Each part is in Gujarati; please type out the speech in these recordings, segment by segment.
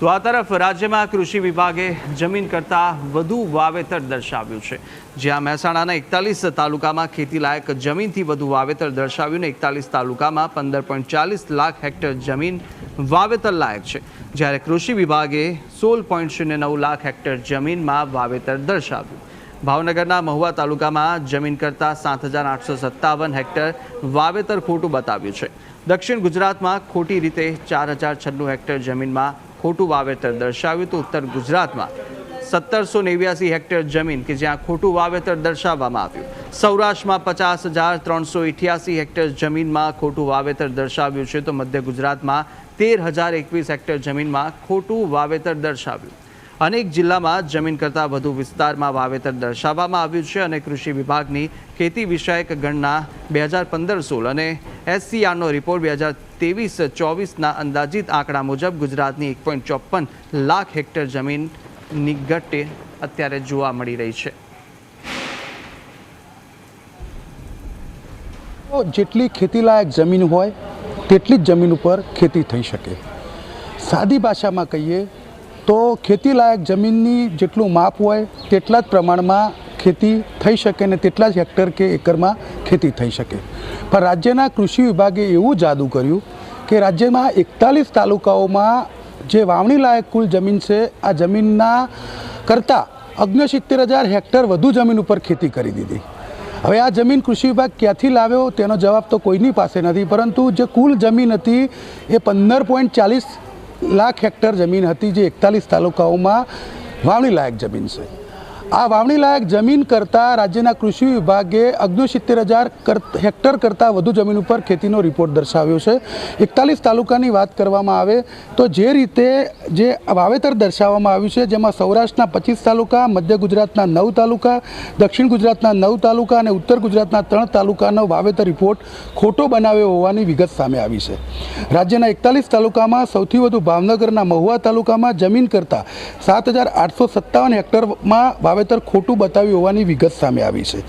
તો આ તરફ રાજ્યમાં કૃષિ વિભાગે જમીન કરતાં વધુ વાવેતર દર્શાવ્યું છે. જ્યાં મહેસાણાના એકતાલીસ તાલુકામાં ખેતીલાયક જમીનથી વધુ વાવેતર દર્શાવ્યું ને એકતાલીસ તાલુકામાં પંદર પોઈન્ટ ચાલીસ લાખ હેક્ટર જમીન વાવેતર લાયક છે. જ્યારે કૃષિ વિભાગે સોળ પોઈન્ટ શૂન્ય નવ લાખ હેક્ટર જમીનમાં વાવેતર દર્શાવ્યું. ભાવનગરના મહુવા તાલુકામાં જમીન કરતાં સાત હજાર આઠસો સત્તાવન હેક્ટર વાવેતર ખોટું બતાવ્યું છે. દક્ષિણ ગુજરાતમાં ખોટી રીતે ચાર હજાર છન્નું હેક્ટર જમીનમાં ખોટું વાવેતર દર્શાવ્યું તો ઉત્તર ગુજરાતમાં સત્તરસો નેવ્યાસી હેક્ટર જમીન કે જ્યાં ખોટું વાવેતર દર્શાવવામાં આવ્યું. સૌરાષ્ટ્રમાં પચાસ હજાર ત્રણસો ઇઠ્યાસી હેક્ટર જમીનમાં ખોટું વાવેતર દર્શાવ્યું છે તો મધ્ય ગુજરાતમાં તેર હજાર એકવીસ હેક્ટર જમીનમાં ખોટું વાવેતર દર્શાવ્યું. અનેક જિલ્લામાં જમીન કરતાં વધુ વિસ્તારમાં વાવેતર દર્શાવવામાં આવ્યું છે અને કૃષિ વિભાગની ખેતી વિષયક ગણના બે હજાર પંદર સોળ અને એસસીઆરનો રિપોર્ટ બે હજાર ત્રેવીસ ચોવીસના અંદાજિત આંકડા મુજબ ગુજરાતની એક પોઈન્ટ ચોપન લાખ હેક્ટર જમીનની ઘટે અત્યારે જોવા મળી રહી છે. જેટલી ખેતીલાયક જમીન હોય, તેટલી જ જમીન ઉપર ખેતી થઈ શકે. સાદી ભાષામાં કહીએ તો ખેતીલાયક જમીનની જેટલું માપ હોય, તેટલા જ પ્રમાણમાં ખેતી થઈ શકે ને તેટલા જ હેક્ટર કે એકરમાં ખેતી થઈ શકે. પણ રાજ્યના કૃષિ વિભાગે એવું જાદુ કર્યું કે રાજ્યમાં એકતાલીસ તાલુકાઓમાં જે વાવણી લાયક કુલ જમીન છે, આ જમીનના કરતાં અગ્નસિત્તેર હજાર હેક્ટર વધુ જમીન ઉપર ખેતી કરી દીધી. હવે આ જમીન કૃષિ વિભાગ ક્યાંથી લાવ્યો તેનો જવાબ તો કોઈની પાસે નથી, પરંતુ જે કુલ જમીન હતી એ પંદર પોઈન્ટ ચાલીસ લાખ હેક્ટર જમીન હતી, જે એકતાલીસ તાલુકાઓમાં વાવણી લાયક જમીન છે. આ વાવણી લાયક જમીન કરતાં રાજ્યના કૃષિ વિભાગે અગ્નસિત્તેર હજાર હેક્ટર કરતાં વધુ જમીન ઉપર ખેતીનો રિપોર્ટ દર્શાવ્યો છે. એકતાલીસ તાલુકાની વાત કરવામાં આવે તો જે રીતે જે વાવેતર દર્શાવવામાં આવ્યું છે, જેમાં સૌરાષ્ટ્રના પચીસ તાલુકા, મધ્ય ગુજરાતના નવ તાલુકા, દક્ષિણ ગુજરાતના નવ તાલુકા અને ઉત્તર ગુજરાતના ત્રણ તાલુકાનો વાવેતર રિપોર્ટ ખોટો બનાવ્યો હોવાની વિગત સામે આવી છે. રાજ્યના એકતાલીસ તાલુકામાં સૌથી વધુ ભાવનગરના મહુવા તાલુકામાં જમીન કરતાં સાત હજાર આઠસો સત્તાવન હેક્ટરમાં વાવેતર ખોટું બતાવ્યું હોવાની વિગત સામે આવી છે.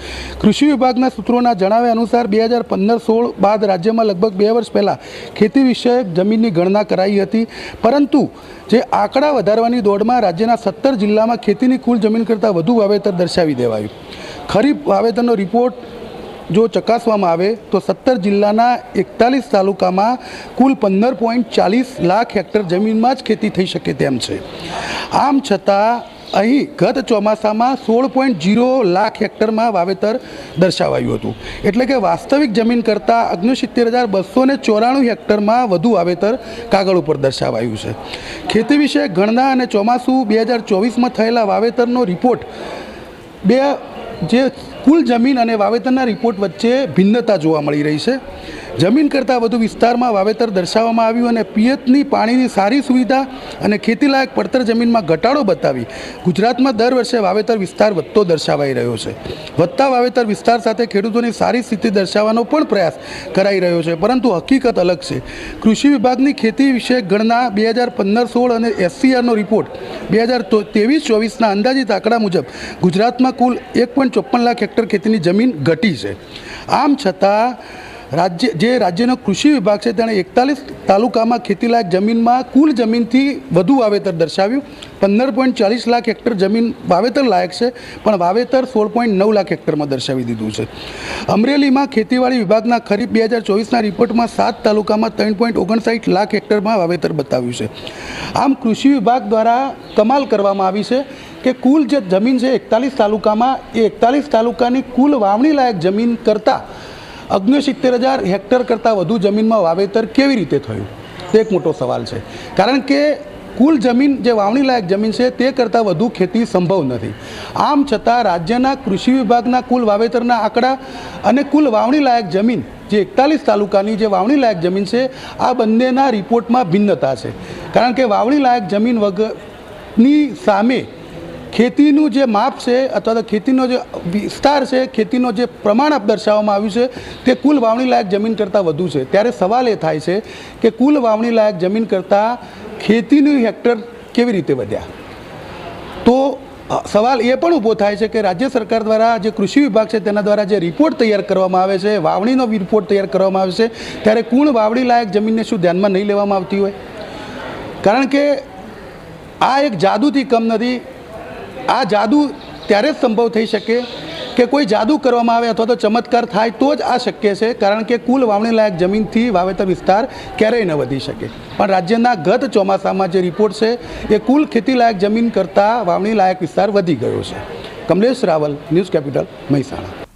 કૃષિ વિભાગના સૂત્રોના જણાવ્યા અનુસાર બે હજાર પંદર સોળ બાદ રાજ્યમાં લગભગ બે વર્ષ પહેલાં ખેતી વિષયક જમીનની ગણના કરાઈ હતી. પરંતુ જે આંકડા વધારવાની દોડમાં રાજ્યના સત્તર જિલ્લામાં ખેતીની કુલ જમીન કરતાં વધુ વાવેતર દર્શાવી દેવાયું. ખરીફ વાવેતરનો રિપોર્ટ જો ચકાસવામાં આવે તો સત્તર જિલ્લાના એકતાલીસ તાલુકામાં કુલ પંદર પોઈન્ટ ચાલીસ લાખ હેક્ટર જમીનમાં જ ખેતી થઈ શકે તેમ છે. આમ છતાં અહીં ગત ચોમાસામાં સોળ પોઈન્ટ જીરો લાખ હેક્ટરમાં વાવેતર દર્શાવાયું હતું. એટલે કે વાસ્તવિક જમીન કરતાં અગ્નિસિત્તેર હજાર બસો ને ચોરાણું હેક્ટરમાં વધુ વાવેતર કાગળ ઉપર દર્શાવાયું છે. ખેતી વિશે ગણના અને ચોમાસું બે હજાર ચોવીસમાં થયેલા વાવેતરનો રિપોર્ટ બે જે કુલ જમીન અને વાવેતરના રિપોર્ટ વચ્ચે ભિન્નતા જોવા મળી રહી છે. જમીન કરતાં વધુ વિસ્તારમાં વાવેતર દર્શાવવામાં આવ્યું અને પિયતની પાણીની સારી સુવિધા અને ખેતીલાયક પડતર જમીનમાં ઘટાડો બતાવી ગુજરાતમાં દર વર્ષે વાવેતર વિસ્તાર વધતો દર્શાવાઈ રહ્યો છે. વધતા વાવેતર વિસ્તાર સાથે ખેડૂતોની સારી સ્થિતિ દર્શાવવાનો પણ પ્રયાસ કરાઈ રહ્યો છે, પરંતુ હકીકત અલગ છે. કૃષિ વિભાગની ખેતી વિશે ગણના બે હજાર પંદર સોળ અને એસસીઆરનો રિપોર્ટ બે હજાર ત્રેવીસ ચોવીસના અંદાજિત આંકડા મુજબ ગુજરાતમાં કુલ એક લાખ હેક્ટર ખેતીની જમીન ઘટી છે. આમ છતાં રાજ્ય જે રાજ્યનો કૃષિ વિભાગ છે તેણે એકતાલીસ તાલુકામાં ખેતીલાયક જમીનમાં કુલ જમીનથી વધુ વાવેતર દર્શાવ્યું. પંદર પોઈન્ટ ચાલીસ લાખ હેક્ટર જમીન વાવેતર લાયક છે, પણ વાવેતર સોળ પોઈન્ટ નવ લાખ હેક્ટરમાં દર્શાવી દીધું છે. અમરેલીમાં ખેતીવાડી વિભાગના ખરીફ બે હજાર ચોવીસના રિપોર્ટમાં સાત તાલુકામાં ત્રણ પોઈન્ટ ઓગણસાઠ લાખ હેક્ટરમાં વાવેતર બતાવ્યું છે. આમ કૃષિ વિભાગ દ્વારા કમાલ કરવામાં આવી છે કે કુલ જે જમીન છે એકતાલીસ તાલુકામાં એ એકતાલીસ તાલુકાની કુલ વાવણી લાયક જમીન કરતાં અગ્નસિત્તેર હજાર હેક્ટર કરતાં વધુ જમીનમાં વાવેતર કેવી રીતે થયું? તે એક મોટો સવાલ છે. કારણ કે કુલ જમીન, જે વાવણી લાયક જમીન છે, તે કરતાં વધુ ખેતી સંભવ નથી. આમ છતાં રાજ્યના કૃષિ વિભાગના કુલ વાવેતરના આંકડા અને કુલ વાવણી લાયક જમીન, જે એકતાલીસ તાલુકાની જે વાવણી લાયક જમીન છે, આ બંનેના રિપોર્ટમાં ભિન્નતા છે. કારણ કે વાવણી લાયક જમીન વગરની સામે ખેતીનું જે માપ છે અથવા તો ખેતીનો જે વિસ્તાર છે, ખેતીનો જે પ્રમાણ દર્શાવવામાં આવ્યું છે, તે કુલ વાવણીલાયક જમીન કરતાં વધુ છે. ત્યારે સવાલ એ થાય છે કે કુલ વાવણી લાયક જમીન કરતાં ખેતીનું હેક્ટર કેવી રીતે વધ્યા? તો સવાલ એ પણ ઊભો થાય છે કે રાજ્ય સરકાર દ્વારા જે કૃષિ વિભાગ છે, તેના દ્વારા જે રિપોર્ટ તૈયાર કરવામાં આવે છે, વાવણીનો રિપોર્ટ તૈયાર કરવામાં આવે છે, ત્યારે કુલ વાવણી લાયક જમીનને શું ધ્યાનમાં નહીં લેવામાં આવતી હોય? કારણ કે આ એક જાદુથી કમ નથી આ જાદુ ત્યારે જ સંભવ થઈ શકે કે કોઈ જાદુ કરવામાં આવે અથવા તો ચમત્કાર થાય તો જ આ શક્ય છે, કારણ કે કુલ વાવણી લાયક જમીનથી વાવેતર વિસ્તાર ક્યારેય ન વધી શકે. પણ રાજ્યના ગત ચોમાસામાં જે રિપોર્ટ છે, એ કુલ ખેતીલાયક જમીન કરતાં વાવણી લાયક વિસ્તાર વધી ગયો છે. Kamlesh Raval, news capital, Mehsana.